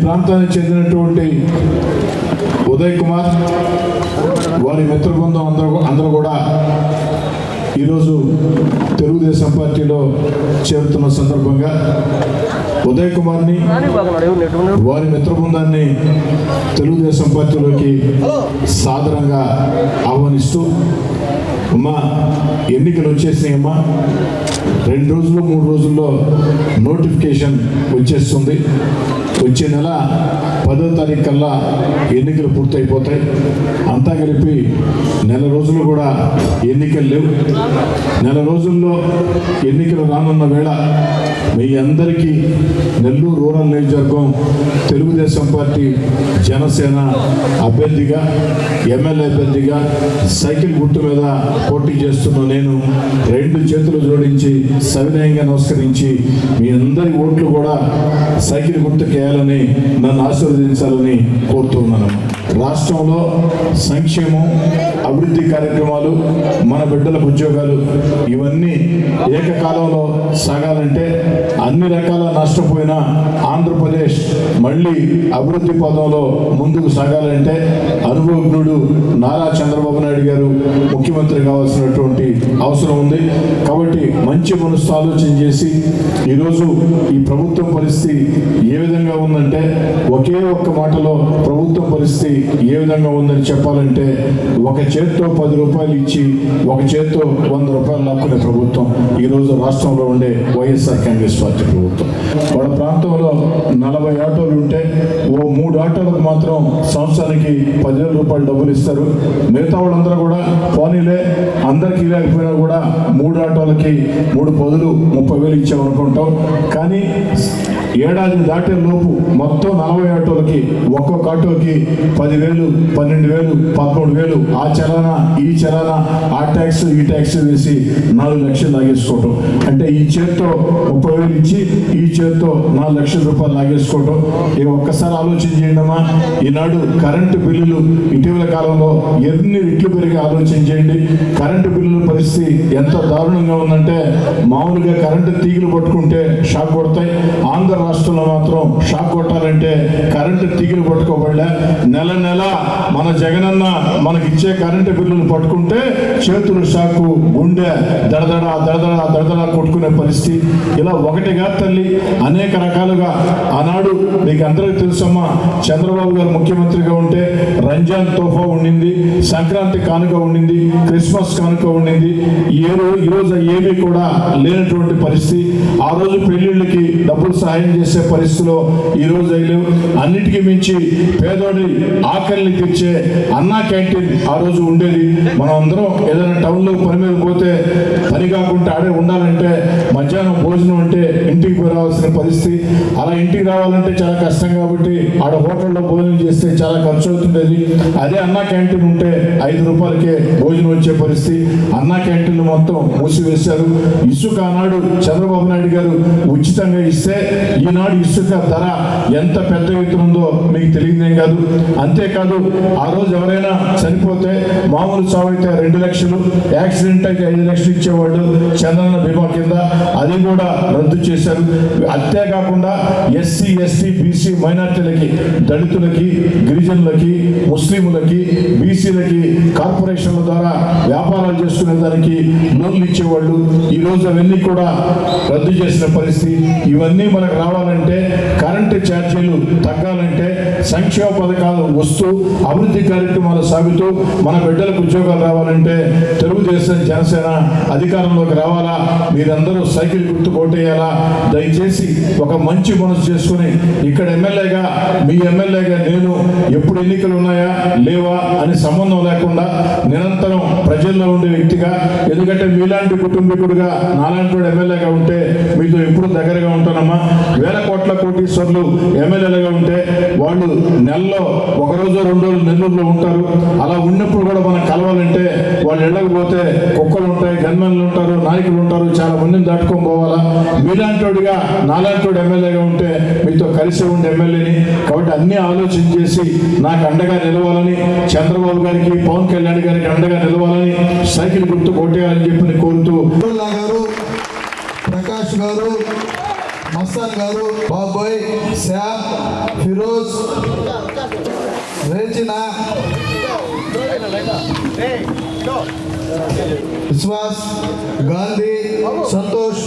ప్రాంతానికి చెందినటువంటి ఉదయ్ కుమార్ వారి మిత్ర బృందం అందరూ అందరూ కూడా ఈరోజు తెలుగుదేశం పార్టీలో చేరుతున్న సందర్భంగా ఉదయ్ కుమార్ని వారి మిత్ర బృందాన్ని తెలుగుదేశం పార్టీలోకి సాదరంగా ఆహ్వానిస్తూ అమ్మా ఎన్నికలు వచ్చేసినాయమ్మా రెండు రోజులు మూడు రోజుల్లో నోటిఫికేషన్ వచ్చేస్తుంది. వచ్చే నెల పదో తారీఖు కల్లా ఎన్నికలు పూర్తయిపోతాయి. అంతా కలిపి నెల రోజులు కూడా ఎన్నికలు లేవు. నెల రోజుల్లో ఎన్నికలు రానున్న వేళ మీ అందరికీ నెల్లూరు రూరల్ నియోజకవర్గం తెలుగుదేశం పార్టీ జనసేన అభ్యర్థిగా ఎమ్మెల్యే అభ్యర్థిగా సైకిల్ గుర్తు మీద పోటీ చేస్తున్న నేను రెండు చేతులు జోడించి సవినయంగా నమస్కరించి మీ అందరి ఓట్లు కూడా సైకిల్ గుర్తుకేయాలని నన్ను ఆశీర్వదించాలని కోరుతున్నాను. రాష్ట్రంలో సంక్షేమం అభివృద్ధి కార్యక్రమాలు మన బిడ్డలకు ఉద్యోగాలు ఇవన్నీ ఏకకాలంలో సాగాలంటే అన్ని రకాల నష్టపోయిన ఆంధ్రప్రదేశ్ మళ్ళీ అభివృద్ధి పదంలో ముందుకు సాగాలంటే అనుభవజ్ఞుడు నారా చంద్రబాబు నాయుడు గారు ముఖ్యమంత్రి కావాల్సినటువంటి అవసరం ఉంది. కాబట్టి మంచి మనసు ఆలోచన చేసి ఈరోజు ఈ ప్రభుత్వం పరిస్థితి ఏ విధంగా ఉందంటే ఒకే ఒక్క మాటలో ప్రభుత్వం పరిస్థితి ఏ విధంగా ఉందని చెప్పాలంటే ఒక చేత్తో పది రూపాయలు ఇచ్చి ఒక చేత్తో వంద రూపాయలు లాక్కునే ప్రభుత్వం ఈరోజు రాష్ట్రంలో ఉండే వైఎస్ఆర్ కాంగ్రెస్ పార్టీ ప్రభుత్వం. వాళ్ళ ప్రాంతంలో నలభై ఆటోలు ఉంటే ఓ మూడు ఆటోలకు మాత్రం సంవత్సరానికి పదివేల రూపాయలు డబ్బులు ఇస్తారు. మిగతా వాళ్ళందరూ కూడా పోనీలే అందరికీ లేకపోయినా కూడా మూడు ఆటోలకి మూడు పదులు ముప్పై వేలు ఇచ్చామనుకుంటాం. కానీ ఏడాది దాటే లోపు మొత్తం నలభై ఆటోలకి ఒక్కొక్క ఆటోకి పదివేలు పన్నెండు వేలు పదమూడు వేలు ఆ చలానా ఈ చలానా ఆ ట్యాక్స్ ఈ ట్యాక్స్ వేసి నాలుగు లక్షలు లాగేసుకోవటం. అంటే ఈ చేత్తో ముప్పై వేలు ఇచ్చి ఈ చేత్తో నాలుగు లక్షల రూపాయలు లాగేసుకోవటం. ఏ ఒక్కసారి ఆలోచన చేయండమ్మా ఈనాడు కరెంటు బిల్లులు ఇటీవల కాలంలో ఎన్ని రెట్లు పెరిగి ఆలోచన చేయండి. కరెంటు బిల్లుల పరిస్థితి ఎంత దారుణంగా ఉందంటే మామూలుగా కరెంటు తీగలు పట్టుకుంటే షాక్ కొడతాయి. ఆంధ్ర రాష్ట్రంలో మాత్రం షాక్ కొట్టాలంటే కరెంటు తీగలు పట్టుకోబడలే. నెల నెల మన జగనన్న మనకి ఇచ్చే కరెంటు బిల్లులు పట్టుకుంటే చేతులు షాకు గుండె దడదడ దడదడ దడదడ కొట్టుకునే పరిస్థితి. ఇలా ఒకటిగా తల్లి అనేక రకాలుగా ఆనాడు మీకు అందరికీ తెలుసమ్మా చంద్రబాబు గారు ముఖ్యమంత్రిగా ఉంటే రంజాన్ తోఫా ఉండింది సంక్రాంతి కానుక ఉండింది క్రిస్మస్ కానుక ఉండింది. ఏ రోజు ఈరోజు ఏమీ కూడా లేనటువంటి పరిస్థితి. ఆ రోజు పెళ్ళిళ్ళకి డబ్బులు సహాయం చేసే పరిస్థితిలో ఈ రోజు అన్నిటికీ మించి పేదోడి ఆకలిని తెచ్చే అన్నా క్యాంటీన్ ఆ రోజు ఉండేది. మనం అందరం ఏదైనా టౌన్లో పని మీద పోతే పని కాకుండా ఆడే ఉండాలంటే మధ్యాహ్నం భోజనం అంటే ఇంటికి రావాల్సిన పరిస్థితి. అలా ఇంటికి రావాలంటే చాలా కష్టం కాబట్టి ఆడ హోటల్లో భోజనం చేస్తే చాలా ఖర్చు అవుతుండేది అదే అన్నా క్యాంటీన్ ఉంటే ఐదు రూపాయలకే భోజనం వచ్చే పరిస్థితి. అన్నా క్యాంటీన్లు మొత్తం మూసివేశారు. ఇసుక ఆనాడు చంద్రబాబు నాయుడు గారు ఉచితంగా ఇస్తే ఈనాడు ఇసుక ధర ఎంత పెద్ద ఎత్తున ఉందో మీకు తెలియదేం కాదు. అంతేకాదు ఆ రోజు ఎవరైనా చనిపోతే మామూలు చావు అయితే రెండు లక్షలు యాక్సిడెంట్ అయితే ఐదు లక్షలు ఇచ్చేవాళ్ళు చంద్రన్న బీమా కింద. అది కూడా రద్దు చేశారు. అంతేకాకుండా ఎస్సీ ఎస్టీ బీసీ మైనార్టీలకి దళితులకి గిరిజనులకి ముస్లింలకి బీసీలకి కార్పొరేషన్ల ద్వారా వ్యాపారాలు చేసుకునే దానికి లోన్లు ఇచ్చేవాళ్ళు. ఈ రోజు అవన్నీ కూడా రద్దు చేసిన పరిస్థితి. ఇవన్నీ మనకు రావాలంటే కరెంటు ఛార్జీలు తగ్గాలంటే సంక్షేమ పథకాలు వస్తూ అభివృద్ధి కార్యక్రమాలు సాగుతూ మన బిడ్డలకు ఉద్యోగాలు రావాలంటే తెలుగుదేశం జనసేన అధికారంలోకి రావాలా? మీరందరూ సైకిల్ గుర్తు కోటేయాలా దయచేసి ఒక మంచి మనసు చేసుకుని ఇక్కడ ఎమ్మెల్యేగా మీ ఎమ్మెల్యేగా ఎప్పుడు ఎన్నికలు ఉన్నాయా? లేవా? అని సంబంధం లేకుండా నిరంతరం ప్రజల్లో ఉండే వ్యక్తిగా ఎందుకంటే మీలాంటి కుటుంబీకుడుగా నాలాంటి ఎమ్మెల్యేగా ఉంటే మీతో ఎప్పుడు దగ్గరగా ఉంటానమ్మా. వేల కోట్ల కోటీశ్వర్లు ఎమ్మెల్యేలుగా ఉంటే వాళ్ళు నెలలో ఒక రోజు రెండు రోజులు నెల్లూరులో ఉంటారు. అలా ఉన్నప్పుడు కూడా మనం కలవాలంటే వాళ్ళు వెళ్ళకపోతే పోతే కుక్కలు ఉంటాయి గన్మెన్లు ఉంటారు నాయకులు ఉంటారు చాలా మందిని దాటుకొని పోవాలా? మీలాంటి నాలాంటి ఎమ్మెల్యేగా ఉంటే మీతో కలిసి ఉండే ఎమ్మెల్యేని కాబట్టి అన్ని ఆలోచన చేసి నాకు అండగా నిలవాలని చంద్రబాబు గారికి పవన్ కళ్యాణ్ గారికి అండగా నిలవాలని సైకిల్ గుర్తు కొట్టేయాలని చెప్పి కోరుతూ గారు ప్రకాష్ గారు మస్తాన్ గారు బాబోయ్ శ్యామ్ ఫిరోజ్ రేచిన విశ్వాస్ గాంధీ సంతోష్